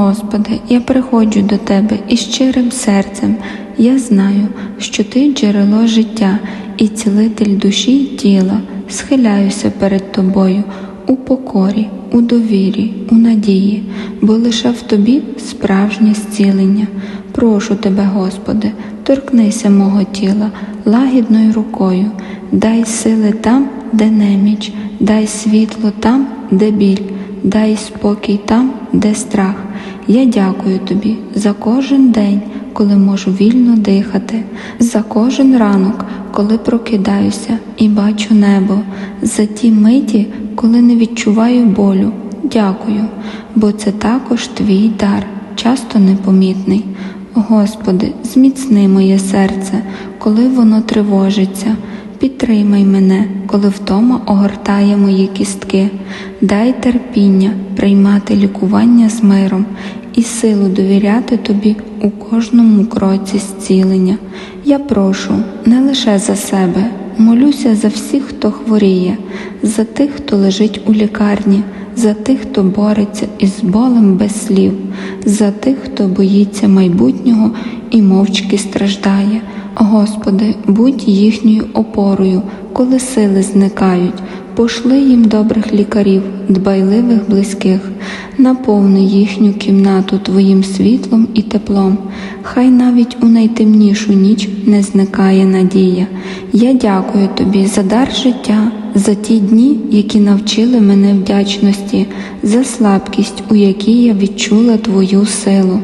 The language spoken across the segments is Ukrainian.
Господи, я приходжу до Тебе із щирим серцем. Я знаю, що Ти джерело життя і цілитель душі й тіла. Схиляюся перед Тобою у покорі, у довірі, у надії, бо лише в Тобі справжнє зцілення. Прошу Тебе, Господи, торкнися мого тіла лагідною рукою, дай сили там, де неміч, дай світло там, де біль, дай спокій там, де страх. Я дякую тобі за кожен день, коли можу вільно дихати, за кожен ранок, коли прокидаюся і бачу небо, за ті миті, коли не відчуваю болю. Дякую, бо це також твій дар, часто непомітний. Господи, зміцни моє серце, коли воно тривожиться. Підтримай мене, коли втома огортає мої кістки, дай терпіння приймати лікування з миром і силу довіряти тобі у кожному кроці зцілення. Я прошу не лише за себе, молюся за всіх, хто хворіє, за тих, хто лежить у лікарні, за тих, хто бореться із болем без слів, за тих, хто боїться майбутнього і мовчки страждає. Господи, будь їхньою опорою, коли сили зникають, пошли їм добрих лікарів, дбайливих близьких, наповни їхню кімнату Твоїм світлом і теплом. Хай навіть у найтемнішу ніч не зникає надія. Я дякую Тобі за дар життя, за ті дні, які навчили мене вдячності, за слабкість, у якій я відчула Твою силу.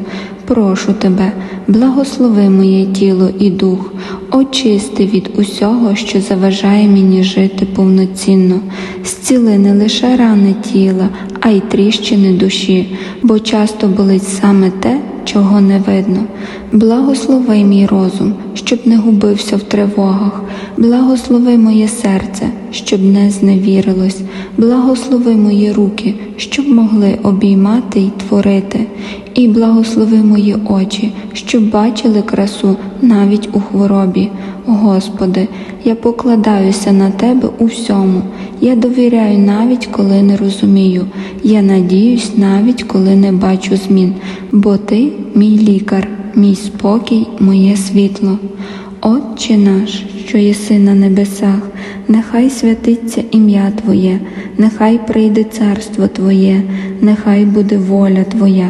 Прошу тебе, благослови моє тіло і дух, очисти від усього, що заважає мені жити повноцінно, зціли не лише рани тіла, а й тріщини душі, бо часто болить саме те, чого не видно. Благослови мій розум, щоб не губився в тривогах, благослови моє серце, щоб не зневірилось, благослови мої руки, щоб могли обіймати й творити, і благослови мої очі, щоб бачили красу навіть у хворобі. Господи, я покладаюся на Тебе у всьому, я довіряю навіть коли не розумію, я надіюсь навіть коли не бачу змін, бо Ти мій лікар, мій спокій, моє світло. Отче наш, що єси на небесах, нехай святиться ім'я Твоє, нехай прийде царство Твоє, нехай буде воля Твоя,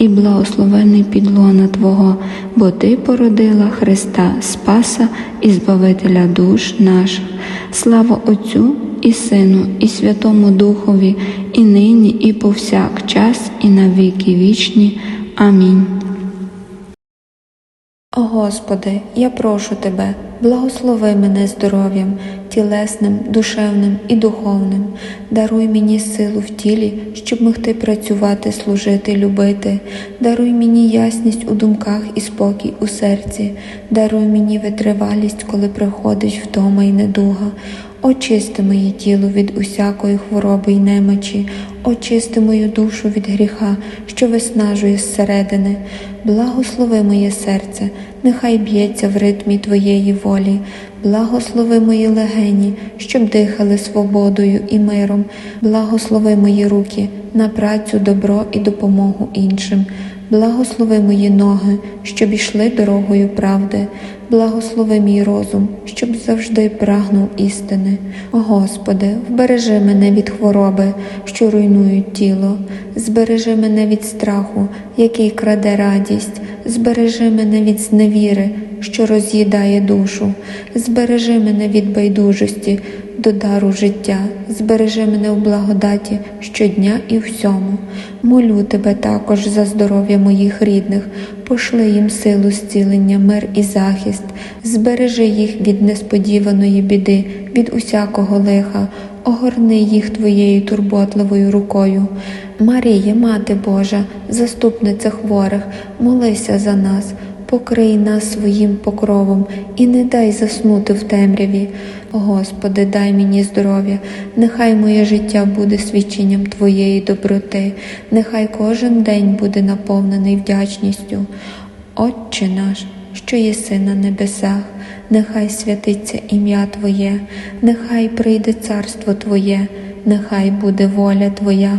і благословений підлона Твого, бо Ти породила Христа, Спаса і Збавителя душ наших. Слава Отцю і Сину, і Святому Духові, і нині, і повсякчас, і на віки вічні. Амінь. О Господи, я прошу Тебе, благослови мене здоров'ям, тілесним, душевним і духовним, даруй мені силу в тілі, щоб могти працювати, служити, любити, даруй мені ясність у думках і спокій у серці, даруй мені витривалість, коли приходить втома й недуга. Очисти моє тіло від усякої хвороби й немочі, очисти мою душу від гріха, що виснажує зсередини. Благослови моє серце, нехай б'ється в ритмі Твоєї волі, благослови мої легені, щоб дихали свободою і миром, благослови мої руки на працю, добро і допомогу іншим. Благослови мої ноги, щоб ішли дорогою правди, благослови мій розум, щоб завжди прагнув істини. Господи, вбережи мене від хвороби, що руйнують тіло, збережи мене від страху, який краде радість, збережи мене від зневіри, що роз'їдає душу, збережи мене від байдужості до дару життя, збережи мене в благодаті щодня і всьому. Молю тебе також за здоров'я моїх рідних, пошли їм силу зцілення, мир і захист, збережи їх від несподіваної біди, від усякого лиха, огорни їх твоєю турботливою рукою. Марія, Мати Божа, заступниця хворих, молися за нас. Покрий нас своїм покровом і не дай заснути в темряві. Господи, дай мені здоров'я, нехай моє життя буде свідченням Твоєї доброти, нехай кожен день буде наповнений вдячністю. Отче наш, що єси на небесах, нехай святиться ім'я Твоє, нехай прийде царство Твоє, нехай буде воля Твоя,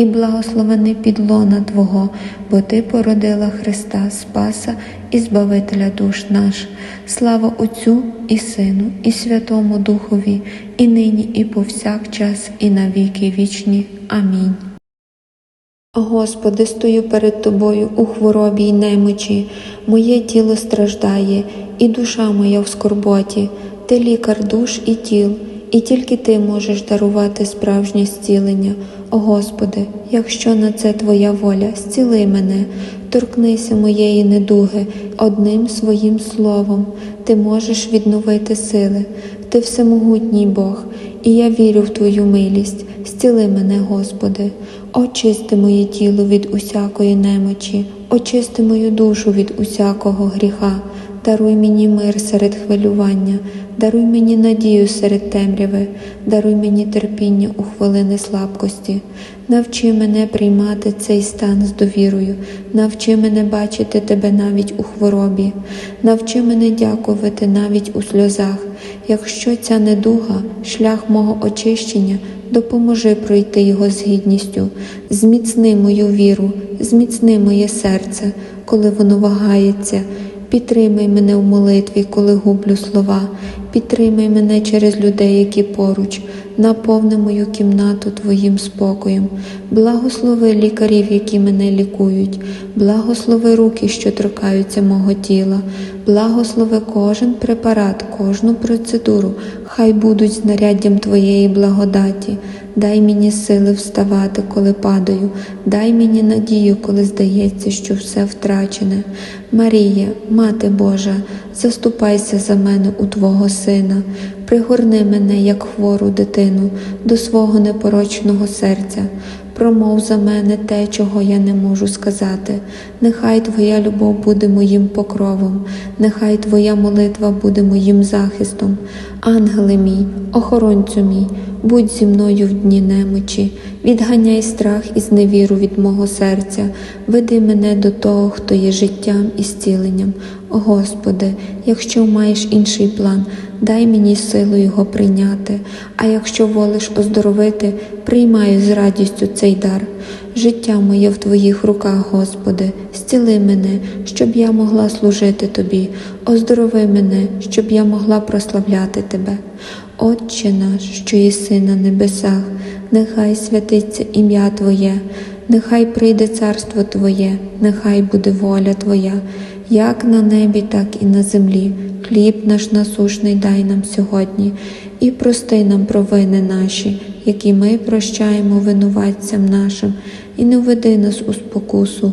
і благословений підлона Твого, бо Ти породила Христа, Спаса і Збавителя душ наш. Слава Отцю і Сину, і Святому Духові, і нині, і повсякчас, і на віки вічні. Амінь. Господи, стою перед Тобою у хворобі й немочі, моє тіло страждає, і душа моя в скорботі, Ти лікар душ і тіл, і тільки Ти можеш дарувати справжнє зцілення. Господи, якщо на це Твоя воля, зціли мене, торкнися моєї недуги одним своїм словом, Ти можеш відновити сили, Ти всемогутній Бог, і я вірю в Твою милість. Зціли мене, Господи, очисти моє тіло від усякої немочі, очисти мою душу від усякого гріха, даруй мені мир серед хвилювання, даруй мені надію серед темряви, даруй мені терпіння у хвилини слабкості. Навчи мене приймати цей стан з довірою, навчи мене бачити тебе навіть у хворобі, навчи мене дякувати навіть у сльозах. Якщо ця недуга, шлях мого очищення, допоможи пройти його з гідністю, зміцни мою віру, зміцни моє серце, коли воно вагається. Підтримай мене в молитві, коли гублю слова, підтримай мене через людей, які поруч, наповни мою кімнату Твоїм спокоєм, благослови лікарів, які мене лікують, благослови руки, що торкаються мого тіла, благослови кожен препарат, кожну процедуру, хай будуть знаряддям Твоєї благодаті. Дай мені сили вставати, коли падаю, дай мені надію, коли здається, що все втрачене. Марія, Мати Божа, заступайся за мене у Твого Сина, пригорни мене, як хвору дитину, до свого непорочного серця. Промов за мене те, чого я не можу сказати. Нехай Твоя любов буде моїм покровом, нехай Твоя молитва буде моїм захистом. Ангеле мій, охоронцю мій, будь зі мною в дні немочі, відганяй страх і зневіру від мого серця, веди мене до того, хто є життям і зціленням. О Господи, якщо маєш інший план, дай мені силу його прийняти, а якщо волиш оздоровити, приймаю з радістю цей дар. Життя моє в Твоїх руках, Господи, зціли мене, щоб я могла служити Тобі, оздорови мене, щоб я могла прославляти Тебе. Отче наш, що єси на небесах, нехай святиться ім'я Твоє, нехай прийде царство Твоє, нехай буде воля Твоя, як на небі, так і на землі. Хліб наш насушний дай нам сьогодні, і прости нам провини наші, які ми прощаємо винуватцям нашим, і не введи нас у спокусу,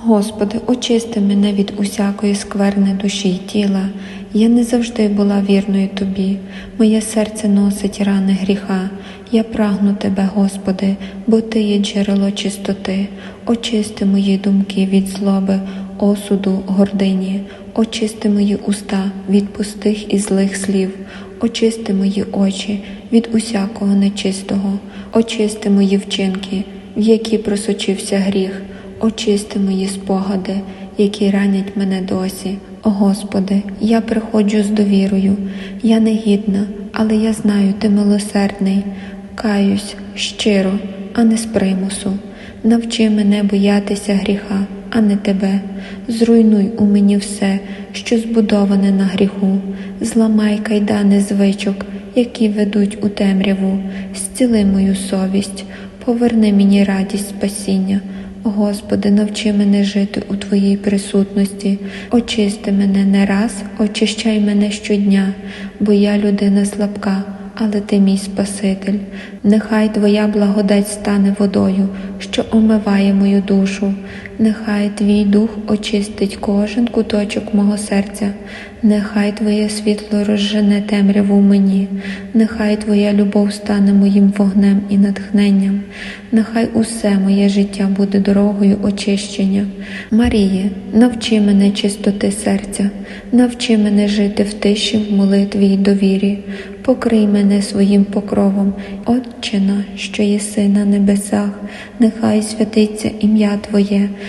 Господи, очисти мене від усякої скверни душі й тіла. Я не завжди була вірною Тобі. Моє серце носить рани гріха. Я прагну Тебе, Господи, бо Ти є джерело чистоти. Очисти мої думки від злоби, осуду, гордині. Очисти мої уста від пустих і злих слів. Очисти мої очі від усякого нечистого. Очисти мої вчинки, в які просочився гріх. Очисти мої спогади, які ранять мене досі. О Господи, я приходжу з довірою. Я негідна, але я знаю, Ти милосердний. Каюсь щиро, а не з примусу. навчи мене боятися гріха, а не тебе. Зруйнуй у мені все, що збудоване на гріху, зламай кайдани звичок, які ведуть у темряву, зціли мою совість, поверни мені радість спасіння. Господи, навчи мене жити у Твоїй присутності, очисти мене не раз, очищай мене щодня, бо я людина слабка, але Ти мій Спаситель. Нехай Твоя благодать стане водою, що омиває мою душу. Нехай Твій дух очистить кожен куточок мого серця, нехай Твоє світло розжене темряву мені, нехай Твоя любов стане моїм вогнем і натхненням, нехай усе моє життя буде дорогою очищення. Маріє, навчи мене чистоти серця, навчи мене жити в тиші, в молитві й довірі. Покрий мене своїм покровом, Отче наш, що єси на небесах, нехай святиться ім'я Твоє,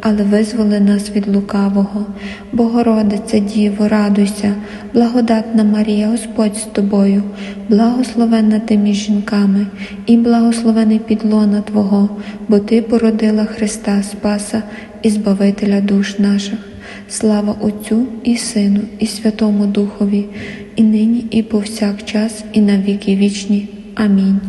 але визволи нас від лукавого. Богородице Діво, радуйся, благодатна Марія, Господь з тобою, благословенна ти між жінками, і благословений підлона Твого, бо Ти породила Христа Спаса і Збавителя душ наших. Слава Отцю і Сину, і Святому Духові, і нині, і повсякчас, і на віки вічні. Амінь.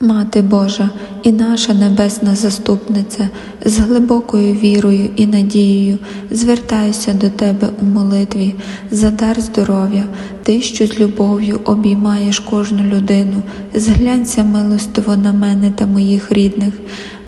Мати Божа і наша небесна заступниця, з глибокою вірою і надією звертаюся до Тебе у молитві за дар здоров'я, Ти, що з любов'ю обіймаєш кожну людину, зглянься милостиво на мене та моїх рідних.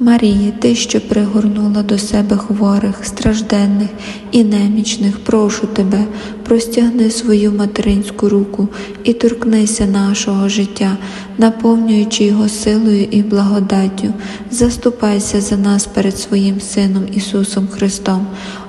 Марії, Ти, що пригорнула до себе хворих, стражденних і немічних, прошу Тебе, простягни свою материнську руку і торкнися нашого життя, наповнюючи його силою і благодаттю. Заступайся за нас перед своїм Сином Ісусом Христом.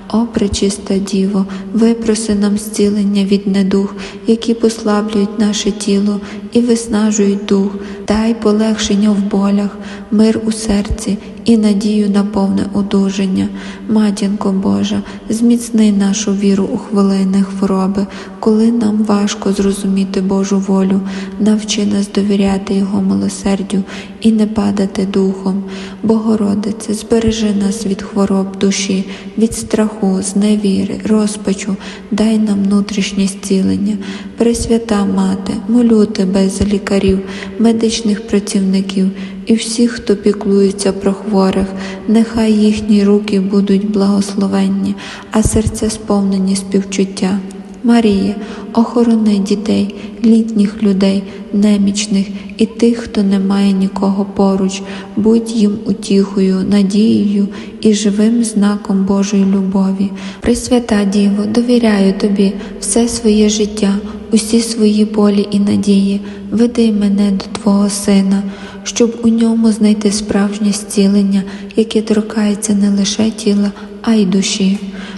О, пречиста Діво, випроси нам зцілення від недух, які послаблюють наше тіло і виснажують дух, дай полегшення в болях, мир у серці і надію на повне одужання. Матінко Божа, зміцни нашу віру у хвилини хвороби, коли нам важко зрозуміти Божу волю, навчи нас довіряти Його милосердю і не падати духом. Богородице, збережи нас від хвороб душі, від страху, зневіри, розпачу, дай нам внутрішнє зцілення. Пресвята Мати, молю тебе за лікарів, медичних працівників і всіх, хто піклується про хворих, нехай їхні руки будуть благословенні, а серця сповнені співчуття. Марія, охорони дітей, літніх людей, немічних і тих, хто не має нікого поруч, будь їм утіхою, надією і живим знаком Божої любові. Пресвята Діво, довіряю тобі все своє життя, усі свої болі і надії, веди мене до Твого Сина, щоб у ньому знайти справжнє зцілення, яке торкається не лише тіла, а й душі.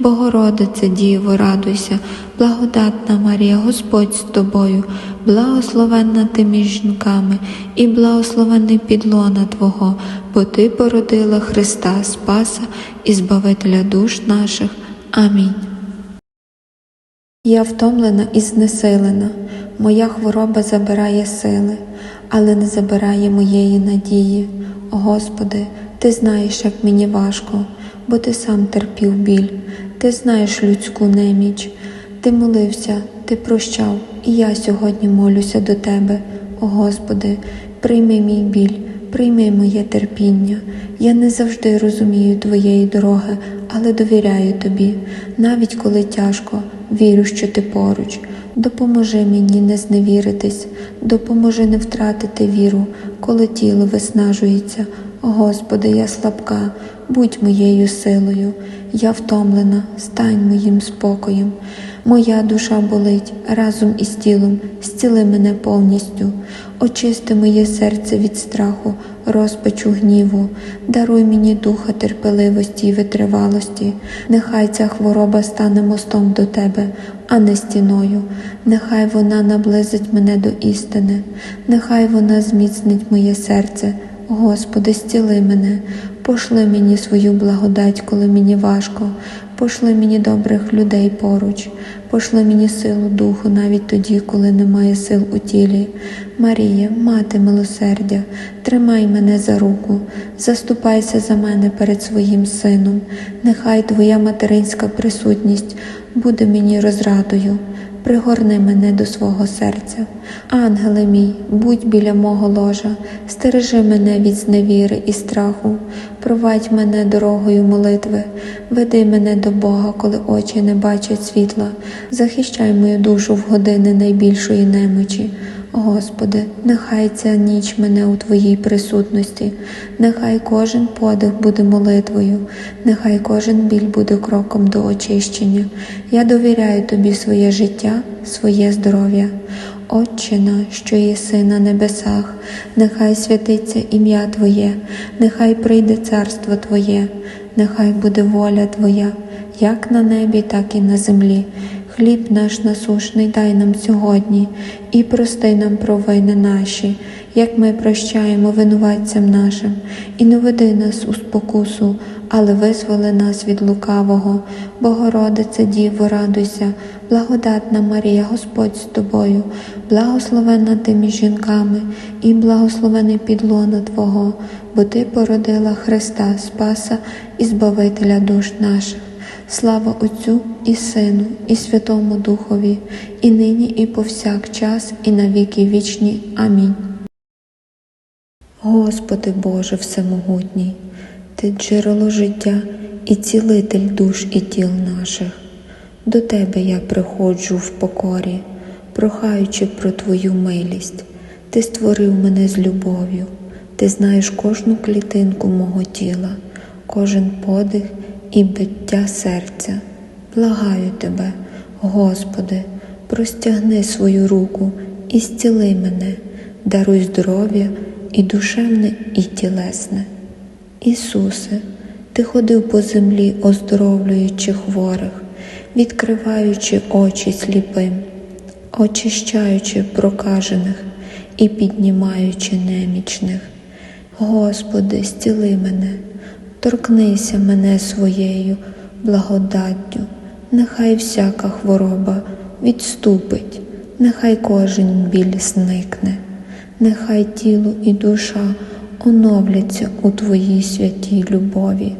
Богородице Діво, радуйся, благодатна Марія, Господь з тобою, благословенна ти між жінками, і благословенний підлона Твого, бо Ти породила Христа, Спаса і Збавителя душ наших. Амінь. Я втомлена і знесилена, моя хвороба забирає сили, але не забирає моєї надії. Господи, Ти знаєш, як мені важко, бо Ти сам терпів біль, Ти знаєш людську неміч, Ти молився, Ти прощав, і я сьогодні молюся до Тебе. О Господи, прийми мій біль, прийми моє терпіння. Я не завжди розумію Твоєї дороги, але довіряю Тобі, навіть коли тяжко, вірю, що ти поруч. Допоможи мені не зневіритись, допоможи не втратити віру, коли тіло виснажується. О Господи, я слабка, будь моєю силою, я втомлена, стань моїм спокоєм. Моя душа болить разом із тілом, зціли мене повністю, очисти моє серце від страху, розпачу гніву, даруй мені духа терпеливості і витривалості. Нехай ця хвороба стане мостом до тебе, а не стіною. Нехай вона наблизить мене до істини, нехай вона зміцнить моє серце. Господи, зціли мене, пошли мені свою благодать, коли мені важко, пошли мені добрих людей поруч, пошли мені силу духу навіть тоді, коли немає сил у тілі. Марія, мати милосердя, тримай мене за руку, заступайся за мене перед своїм сином. Нехай Твоя материнська присутність буде мені розрадою. Пригорни мене до свого серця. Ангеле мій, будь біля мого ложа, стережи мене від зневіри і страху, провадь мене дорогою молитви, веди мене до Бога, коли очі не бачать світла, захищай мою душу в години найбільшої немочі. Господи, нехай ця ніч мене у Твоїй присутності, нехай кожен подих буде молитвою, нехай кожен біль буде кроком до очищення. Я довіряю Тобі своє життя, своє здоров'я. Отче наш, що єси на небесах, нехай святиться ім'я Твоє, нехай прийде царство Твоє, нехай буде воля Твоя, як на небі, так і на землі. Хліб наш насушний дай нам сьогодні і прости нам провини наші, як ми прощаємо винуватцям нашим, і не веди нас у спокусу, але визволи нас від лукавого. Богородице Діво, радуйся, благодатна Марія, Господь з тобою, благословенна ти між жінками, і благословений підлона Твого, бо Ти породила Христа, Спаса і Збавителя душ наших. Слава Отцю і Сину, і Святому Духові, і нині, і повсякчас, і на віки вічні. Амінь. Господи Боже Всемогутній, Ти джерело життя і цілитель душ і тіл наших. До Тебе я приходжу в покорі, прохаючи про Твою милість. Ти створив мене з любов'ю, Ти знаєш кожну клітинку мого тіла, кожен подих і биття серця. Благаю Тебе, Господи, простягни свою руку і зціли мене, даруй здоров'я і душевне, і тілесне. Ісусе, Ти ходив по землі, оздоровлюючи хворих, відкриваючи очі сліпим, очищаючи прокажених і піднімаючи немічних. Господи, зціли мене, торкнися мене своєю благодаттю, нехай всяка хвороба відступить, нехай кожен біль зникне, нехай тіло і душа оновляться у Твоїй святій любові.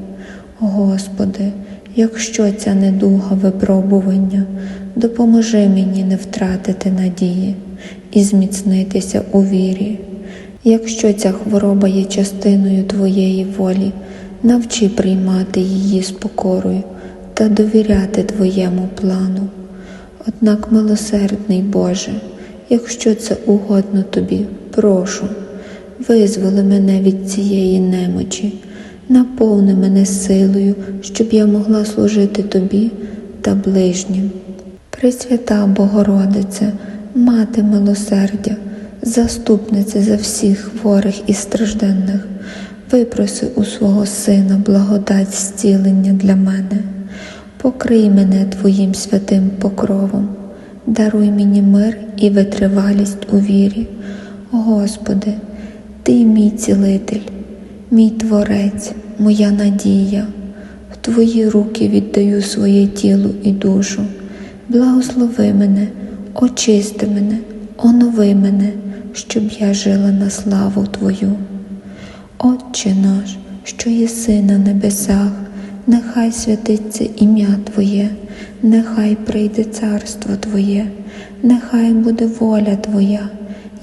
Господи, якщо ця недуга випробування, допоможи мені не втратити надії і зміцнитися у вірі. Якщо ця хвороба є частиною Твоєї волі, навчи приймати її з покорою та довіряти Твоєму плану. Однак, милосердний Боже, якщо це угодно Тобі, прошу, визволи мене від цієї немочі, наповни мене силою, щоб я могла служити Тобі та ближнім. Пресвята Богородице, Мати милосердя, заступниця за всіх хворих і стражденних, випроси у свого Сина благодать зцілення для мене, покрий мене Твоїм святим покровом, даруй мені мир і витривалість у вірі. Господи, Ти мій цілитель, мій Творець, моя надія, в Твої руки віддаю своє тіло і душу, благослови мене, очисти мене, онови мене, щоб я жила на славу Твою. Отче наш, що єси на небесах, нехай святиться ім'я Твоє, нехай прийде царство Твоє, нехай буде воля Твоя,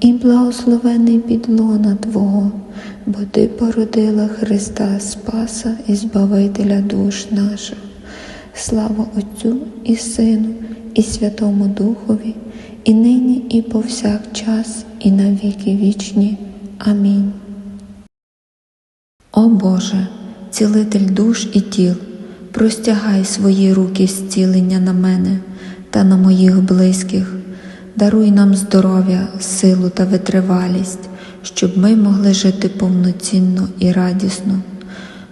і благословений підлона Твого, бо Ти породила Христа Спаса і Збавителя душ наших. Слава Отцю і Сину, і Святому Духові, і нині, і повсякчас, і на віки вічні. Амінь. О Боже, цілитель душ і тіл, простягай свої руки зцілення на мене та на моїх близьких, даруй нам здоров'я, силу та витривалість, щоб ми могли жити повноцінно і радісно.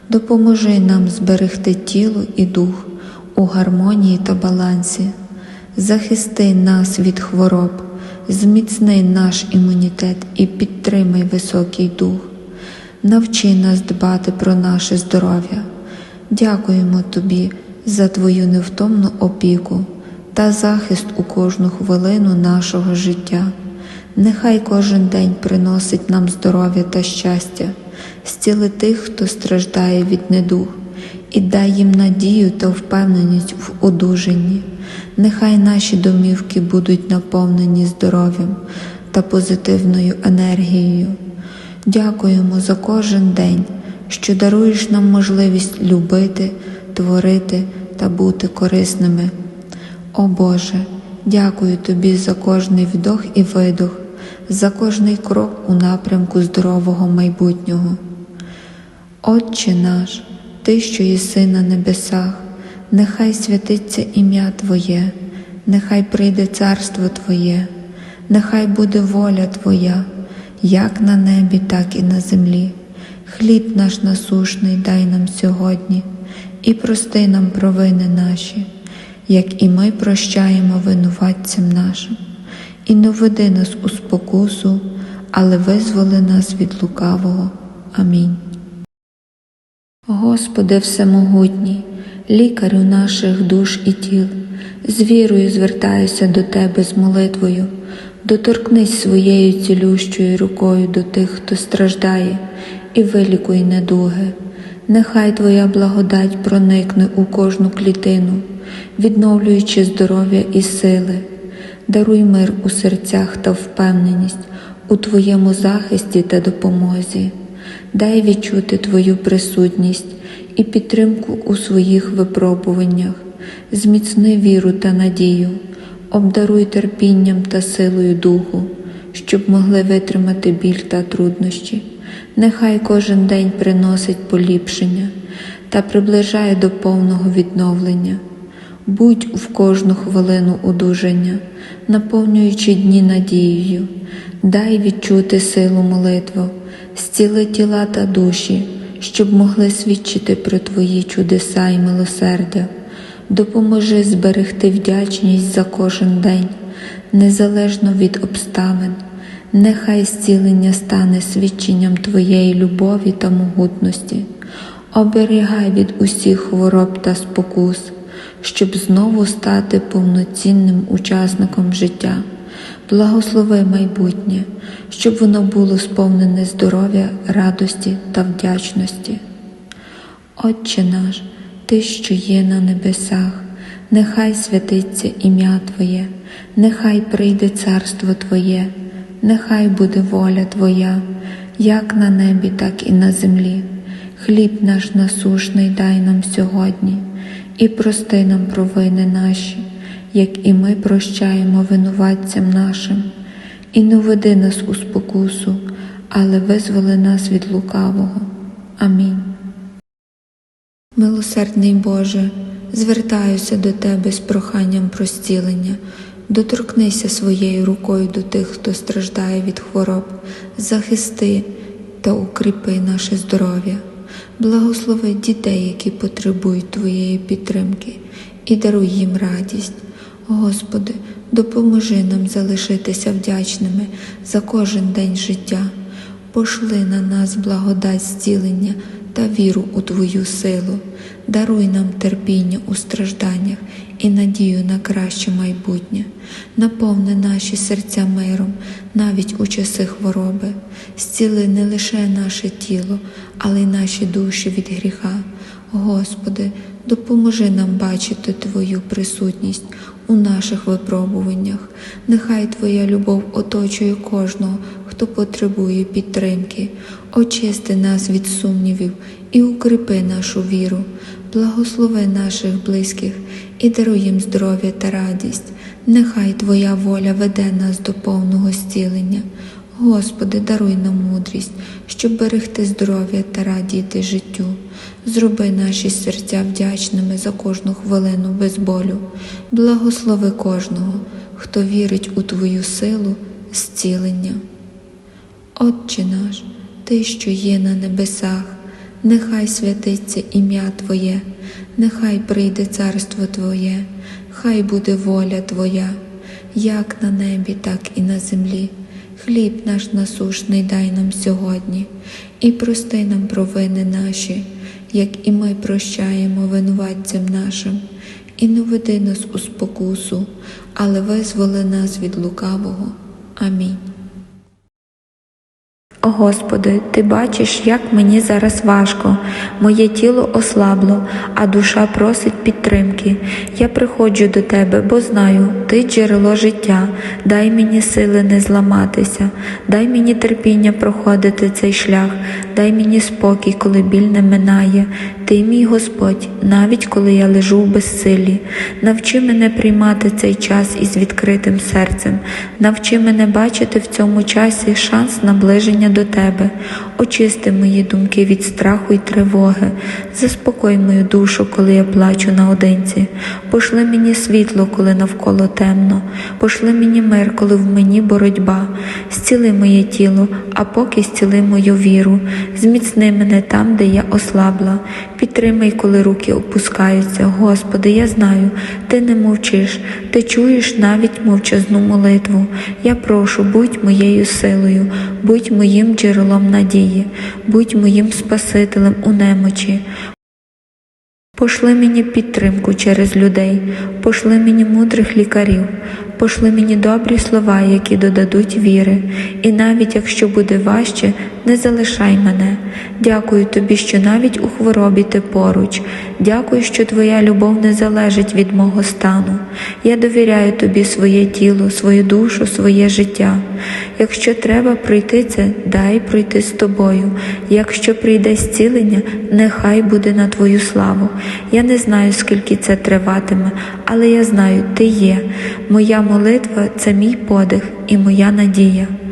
Допоможи нам зберегти тіло і дух у гармонії та балансі, захисти нас від хвороб, зміцни наш імунітет і підтримай високий дух. Навчи нас дбати про наше здоров'я. Дякуємо Тобі за Твою невтомну опіку та захист у кожну хвилину нашого життя. Нехай кожен день приносить нам здоров'я та щастя, зціли тих, хто страждає від недуг, і дай їм надію та впевненість в одужанні. Нехай наші домівки будуть наповнені здоров'ям та позитивною енергією. Дякуємо за кожен день, що даруєш нам можливість любити, творити та бути корисними. О Боже, дякую Тобі за кожний вдох і видох, за кожний крок у напрямку здорового майбутнього. Отче наш, Ти, що єси на небесах, нехай святиться ім'я Твоє, нехай прийде царство Твоє, нехай буде воля Твоя, як на небі, так і на землі. Хліб наш насушний дай нам сьогодні, і прости нам провини наші, як і ми прощаємо винуватцям нашим, і не введи нас у спокусу, але визволи нас від лукавого. Амінь. Господи Всемогутній, лікарю наших душ і тіл, з вірою звертаюся до Тебе з молитвою, доторкнись своєю цілющою рукою до тих, хто страждає, і вилікуй недуги. Нехай Твоя благодать проникне у кожну клітину, відновлюючи здоров'я і сили, даруй мир у серцях та впевненість у Твоєму захисті та допомозі. Дай відчути Твою присутність і підтримку у своїх випробуваннях, зміцни віру та надію, обдаруй терпінням та силою духу, щоб могли витримати біль та труднощі. Нехай кожен день приносить поліпшення та приближає до повного відновлення. Будь в кожну хвилину одужання, наповнюючи дні надією, дай відчути силу молитву, зціли тіла та душі, щоб могли свідчити про Твої чудеса і милосердя. Допоможи зберегти вдячність за кожен день, незалежно від обставин. Нехай зцілення стане свідченням Твоєї любові та могутності, оберігай від усіх хвороб та спокус, щоб знову стати повноцінним учасником життя. Благослови майбутнє, щоб воно було сповнене здоров'я, радості та вдячності. Отче наш, Ти, що є на небесах, нехай святиться ім'я Твоє, нехай прийде царство Твоє, нехай буде воля Твоя, як на небі, так і на землі. Хліб наш насушний дай нам сьогодні, і прости нам провини наші, як і ми прощаємо винуватцям нашим, і не веди нас у спокусу, але визволи нас від лукавого. Амінь. Милосердний Боже, звертаюся до Тебе з проханням про зцілення. Доторкнися своєю рукою до тих, хто страждає від хвороб, захисти та укріпи наше здоров'я. Благослови дітей, які потребують Твоєї підтримки, і даруй їм радість. Господи, допоможи нам залишитися вдячними за кожен день життя. Пошли на нас благодать зцілення та віру у Твою силу. Даруй нам терпіння у стражданнях і надію на краще майбутнє. Наповни наші серця миром, навіть у часи хвороби. Зціли не лише наше тіло, але й наші душі від гріха. Господи, допоможи нам бачити Твою присутність у наших випробуваннях. Нехай Твоя любов оточує кожного, хто потребує підтримки. Очисти нас від сумнівів і укріпи нашу віру. Благослови наших близьких і даруй їм здоров'я та радість. Нехай Твоя воля веде нас до повного зцілення. Господи, даруй нам мудрість, щоб берегти здоров'я та радіти життю. Зроби наші серця вдячними за кожну хвилину без болю. Благослови кожного, хто вірить у Твою силу, зцілення. Отче наш, Ти, що є на небесах, нехай святиться ім'я Твоє, нехай прийде царство Твоє, хай буде воля Твоя, як на небі, так і на землі. Хліб наш насушний дай нам сьогодні, і прости нам провини наші, як і ми прощаємо винуватцям нашим, і не веди нас у спокусу, але визволи нас від лукавого. Амінь. О Господи, Ти бачиш, як мені зараз важко, моє тіло ослабло, а душа просить підтримки. Я приходжу до Тебе, бо знаю, Ти джерело життя, дай мені сили не зламатися, дай мені терпіння проходити цей шлях, дай мені спокій, коли біль не минає. Ти, мій Господь, навіть коли я лежу в безсилі, навчи мене приймати цей час із відкритим серцем, навчи мене бачити в цьому часі шанс наближення до Тебе, очисти мої думки від страху й тривоги, заспокой мою душу, коли я плачу наодинці, пошли мені світло, коли навколо темно, пошли мені мир, коли в мені боротьба, зціли моє тіло, а поки зціли мою віру, зміцни мене там, де я ослабла, підтримай, коли руки опускаються. Господи, я знаю, Ти не мовчиш, Ти чуєш навіть мовчазну молитву. Я прошу, будь моєю силою, будь моїм джерелом надії, будь моїм Спасителем у немочі. Пошли мені підтримку через людей, пошли мені мудрих лікарів, пошли мені добрі слова, які додадуть віри, і навіть якщо буде важче, не залишай мене. Дякую тобі, що навіть у хворобі ти поруч. Дякую, що твоя любов не залежить від мого стану. Я довіряю тобі своє тіло, свою душу, своє життя. Якщо треба пройти це, дай пройти з тобою. Якщо прийде зцілення, нехай буде на твою славу. Я не знаю, скільки це триватиме, але я знаю, ти є. Моя молитва це мій подих і моя надія.